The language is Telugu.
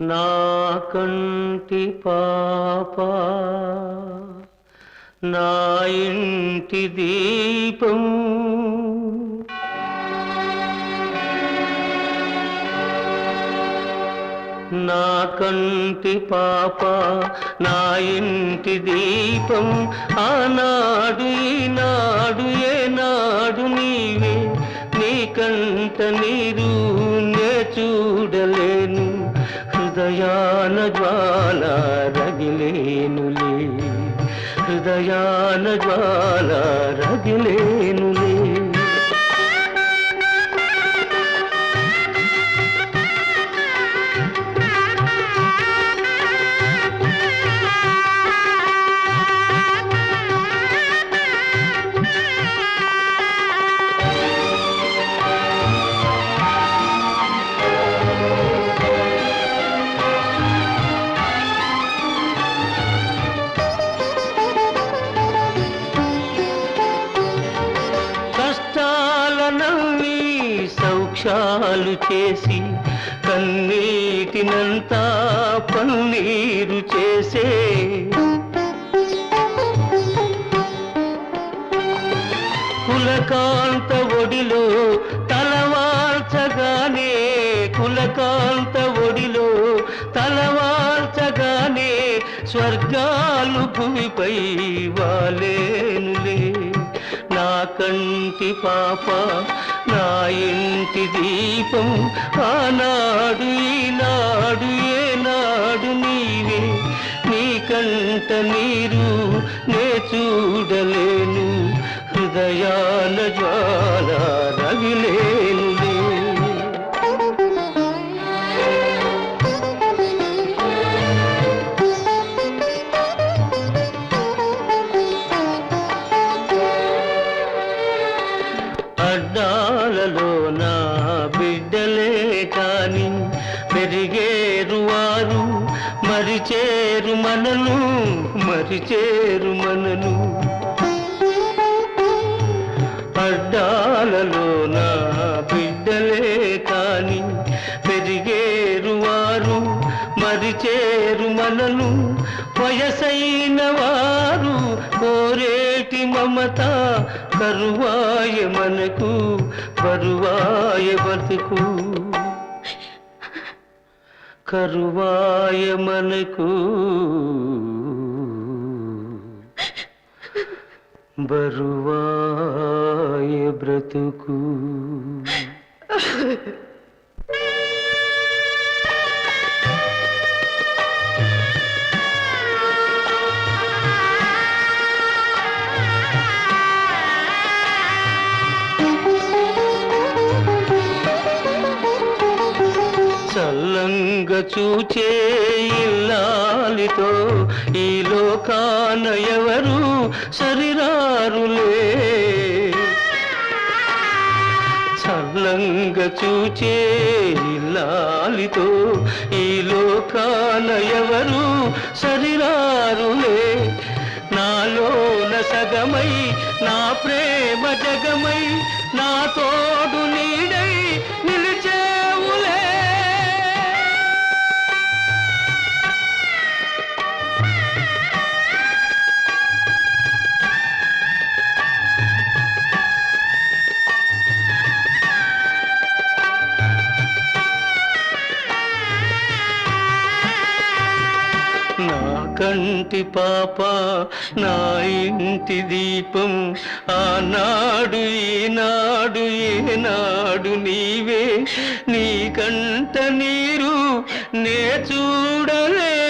నా కంటి పాప నా ఇంటి దీపం. నా కంటి పాప నా ఇంటి దీపం. ఆనాడు ఈనాడు ఏనాడు నీవే నీ కంట నీరు హృదయాన జ్వాల రగిలేనులే హృదయాన జ్వాల రగిలేనులే సౌఖ్యాలు చేసి కన్నీటినంతా పన్నీరు చేసే. కులకాంత ఒడిలో తలవాల్చగానే కులకాంత ఒడిలో తలవాల్చగానే స్వర్గాలు భూమిపై వాలేనులే. కంటి పాప నా ఇంటి దీపం ఆనాడు ఈనాడు ఏనాడు నీవే. నీ కంట నీరు నే చూడలేను హృదయాల జ్వాలా. కాని పెరిగేరు వారు మరిచేరు మనను మరిచేరు మనను. అడ్డాలలో నా బిడ్డలే కాని పెరిగేరు వారు మరిచేరు మనను. వయసైన వారు కోరేటి మమత కరువాయ మనకు బరువాయ బతుకు. కరువాయ మనకు బరువాయ బ్రతుకు చూచే ఇల్లాలితో ఈ లోకాన ఎవరు సరిరారులే? చల్లంగా చూచే ఇల్లాలితో ఈ లోకాన ఎవరు సరిరారులే? నాలోన సగమై నా ప్రేమ జగమై నా తోడు నీడై నిలిచేవులే నా కంటి పాప నా ఇంటి దీపం ఆనాడు ఈనాడు ఏనాడు నీవే. నీ కంట నీరు నే చూడలే.